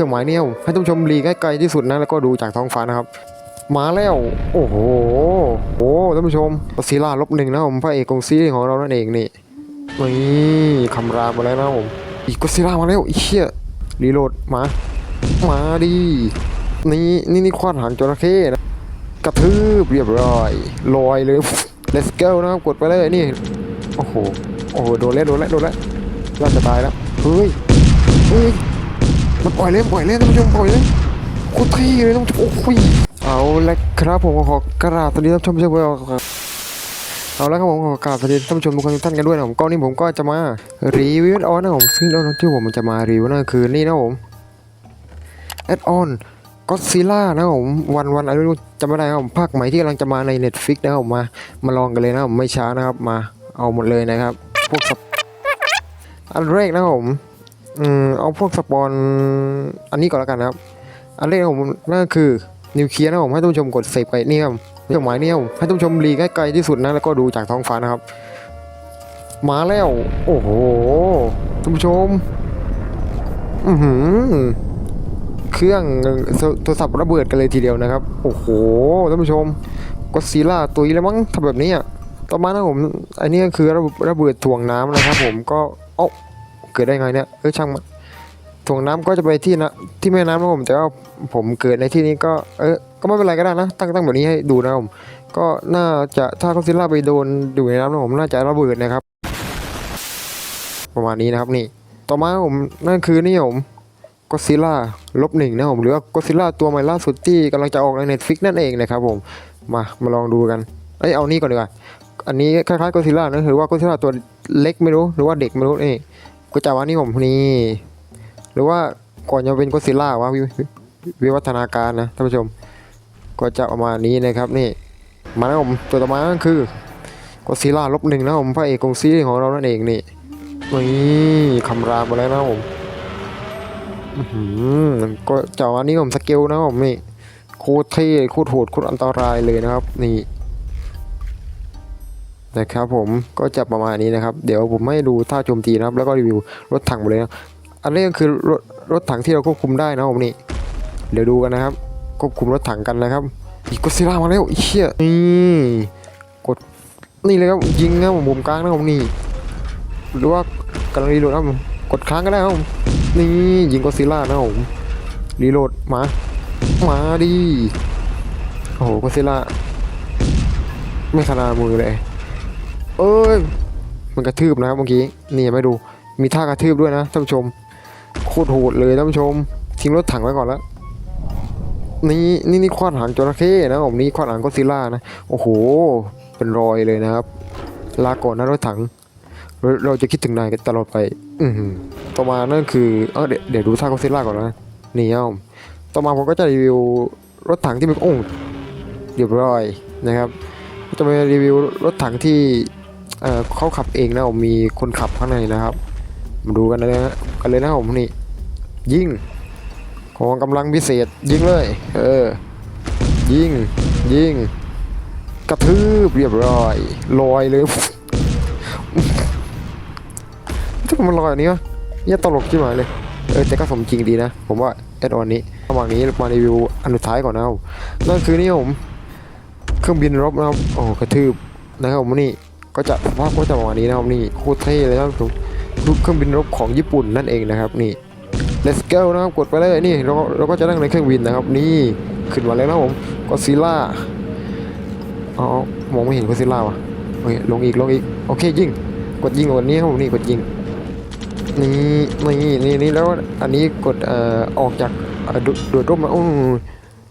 รื่องหมายเนี่ยให้ท่านผู้ชมหลีกให้ไกลที่สุดนะแล้วก็ดูจากท้องฟ้านะครับ มาแล้ว โอ้โหโอ้ท่านผู้ชมก็ซีล่าลบหนึ่งนะผมพระเอกกงซีของเรานั่นเองนี่นี่คำรามมาแล้วนะผมอีกก็ซีล่ามาแล้วอีเชี่ยรีโหลดมา มาดินี่นี่นี่ควานหางจระเข้นะกระทืบเรียบร้อยลอยเลย let's go นะครับกดไปเลยนี่โอ้โหโอ้โหโดนแล้วโดนแล้วโดนแล้วน่าจะตายแล้วเฮ้ยเฮ้ย มันปล่อยเลยปล่อยเลยท่านผู้ชมปล่อยเลยโคตรเท่เลยท่านผู้ชมโอ้ยเอาละครับผมขอกราบสวัสดีท่านผู้ชมเช่นเดิมครับเอาละครับผมขอกราบสวัสดีท่านผู้ชมทุกคนทุกท่านกันด้วยนะผมก็นี่ผมก็จะมารีวิวออนนะผมซึ่งตอนที่ผมจะมารีวิวนั่นคือนี่นะผมแอดออนก็ซิล่านะผมวันวันอะไรไม่รู้จำไม่ได้ครับผมภาคใหม่ที่กำลังจะมาใน Netflix นะครับผมมามาลองกันเลยนะผมไม่ช้านะครับมาเอาหมดเลยนะครับ พวกอันแรกนะผม อืมเอาพวกสปอนอันนี้ก่อนแล้วกันนะครับ อันแรกของผมนั่นคือนิวเคลียร์นะผมให้ท่านผู้ชมกดเซฟไปนี่ครับเครื่องหมายเนี่ครับผมให้ท่านผู้ชมหลีกให้ไกลที่สุดนะแล้วก็ดูจากท้องฟ้านะครับ มาแล้ว โอ้โหท่านผู้ชม อือหือเครื่องโทรศัพท์ระเบิดกันเลยทีเดียวนะครับ โอ้โหท่านผู้ชมก็ซีล่าตุยแล้วมั้งทำแบบนี้อะต่อมานะผมอันนี้ก็คือระเบิดระเบิดถ่วงน้ำนะครับ ผมก็เอ้า เกิดได้ไงเนี่ยเออช่างมันถ่วงน้ำก็จะไปที่นะที่แม่น้ำนะผมแต่ว่าผมเกิดในที่นี้ก็เออก็ไม่เป็นไรก็ได้นะ ตั้งตั้งแบบนี้ให้ดูนะผมก็น่าจะถ้าก็ซีล่าไปโดนอยู่ในน้ำนะผมน่าจะระเบิดนะครับ ประมาณนี้นะครับนี่ ต่อมาผมนั่นคือนี่ผมก็ซิล่าลบหนึ่งนะผมหรือว่าก็ซิล่าตัวใหม่ล่าสุดที่กำลังจะออกใน Netflix นั่นเองนะครับผมมามาลองดูกันเอ้ยเอานี่ก่อนดีกว่าอันนี้คล้ายๆก็ซิล่านะหรือว่าก็ซิล่าตัวเล็กไม่รู้หรือว่าเด็กไม่รู้นี่ ก็จะว่านี่ผมนี่หรือว่าก่อนจะเป็นก็ซิล่าวะวิวิวิวัฒนาการนะท่านผู้ชม ก็จะประมาณนี้นะครับนี่มาแล้วผมตัวต่อมาก็คือก็ซิล่าลบหนึ่งนะผมพระเอกกงซีของเรานั่นเองนี่นี่คำรามมาแล้วนะผมก็จออันนี้ผมสเกลนะผมนี่โคตรเท่โคตรโหดโคตรอันตรายเลยนะครับ นี่ นะครับผมก็จะประมาณนี้นะครับ เดี๋ยวผมให้ดูท่าโจมตีนะครับ แล้วก็รีวิวรถถังหมดเลยนะอันนี้ก็คือรถรถถังที่เราควบคุมได้นะผมนี่เดี๋ยวดูกันนะครับ ควบคุมรถถังกันนะครับอีกก็ซิล่ามาแล้วเชี่ยนี่กดนี่เลยครับยิงนะผมมุมกลางนะผมนี่หรือว่ากำลังรีโหลดนะครับผมกดค้างก็ได้ครับผมนี่ยิงก็ซิล่านะผมรีโหลดมามาดิโอ้โหก็ซิลล่าไม่ขนาดมือเลย เอ้ย มันกระทืบนะครับเมื่อกี้ นี่ไม่ดู มีท่ากระทืบด้วยนะท่านผู้ชม โคตรโหดเลยท่านผู้ชม ทิ้งรถถังไว้ก่อนแล้ว นี่นี่นี่ควานหางจระเข้นะผมนี่ควานหางก็ซิล่านะ โอ้โห เป็นรอยเลยนะครับ ลาก่อนนะรถถังเราเราจะคิดถึงนายกันตลอดไป อืต่อมานั่นคือ เออเดี๋ยวเดี๋ยวดูท่าก็ซิล่าก่อนนะ นี่เอาต่อมาผมก็จะรีวิวรถถังที่มีโอ้เรียบร้อยนะครับจะมารีวิวรถถังที่ เออเขาขับเองนะผมมีคนขับข้างในนะครับ มาดูกันเลยนะกันเลยนะผมนี่ยิงของกำลังพิเศษยิงเลย เออ ยิง ยิง กระทืบเรียบร้อยลอยเลยถ้ามันลอยแบบนี้วะเนี่ยตลกชิบหายเลยเออแต่ก็สมจริงดีนะ ผมว่าแอดออนนี้ระหว่างนี้มารีวิวอันสุดท้ายก่อนนะครับนั่นคือนี่ผม เครื่องบินรบนะครับโอ้กระทืบนะครับผมนี่ ก็จะภาพก็จะประมาณนี้นะครับนี่โคตรเท่เลยนะครับผมรูปเครื่องบินรบของญี่ปุ่นนั่นเองนะครับนี่ let's go นะครับกดไปเลยนี่เราเราก็จะนั่งในเครื่องบินนะครับ นี่ขึ้นมาแล้วนะผมก็ซิล่าอ๋อมองไม่เห็นก็ซิล่าวะโอเคลงอีกลงอีกโอเคยิงกดยิงกดนี้ครับผมนี่กดยิงนี่นี่นี่นี่แล้วอันนี้กดเอ่อออกจากเอ่อดูดูดร่มมาโอ้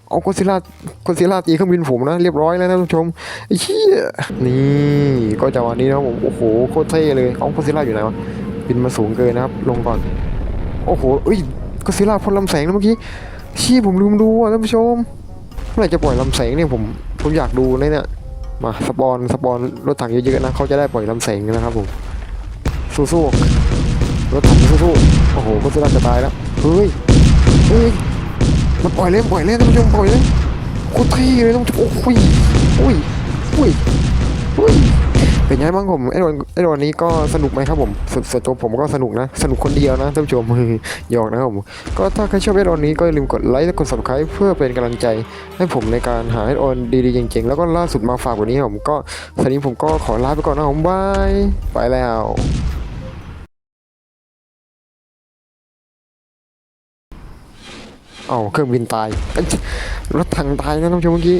เอาโคซิล่าโคซิล่าตีเครื่องบินผมนะเรียบร้อยแล้วนะท่านผู้ชมไอ้เหี้ยนี่ก็จะวันนี้นะผมโอ้โหโคตรเท่เลยเอาโคซิล่าอยู่ไหนวะบินมาสูงเกินนะครับ ลงก่อน โอ้โหเอ้ยโคซิล่าพ่นลำแสงนะเมื่อกี้ชี้ผมลืมดูอะท่านผู้ชมเมื่อไหร่จะปล่อยลำแสงเนี่ยผมผมอยากดูเลยเนี่ยมาสปอนสปอนรถถังเยอะๆนะเขาจะได้ปล่อยลำแสงนะครับผมสู้ๆรถถังสู้ๆโอ้โหก็จะจะตายแล้วเฮ้ยเฮ้ย มันปล่อยเล่นปล่อยเล่นท่านผู้ชมปล่อยเล่นโคตรเท่เลยท่านผู้ชมโอ้ยโอ้ยโอ้ยโอ้ยเป็นไงบ้างผมไอ้วันไอ้วันนี้ก็สนุกไหมครับผมส่วนตัวผมก็สนุกนะ สนุกคนเดียวนะท่านผู้ชมหยอกนะครับผมก็ถ้าใครชอบไอ้วันนี้ก็อย่าลืมกดไลค์และกด subscribe เพื่อเป็นกำลังใจให้ผมในการหาไอ้วันดีๆเจ๋งๆแล้วก็ล่าสุดมาฝากวันนี้ผมก็สำหรับนี้ผมก็ขอลาไปก่อนนะผมบายไปแล้ว เอาเครื่องบินตายเอ้ยรถถังตายนะท่านผู้ชมเมื่อกี้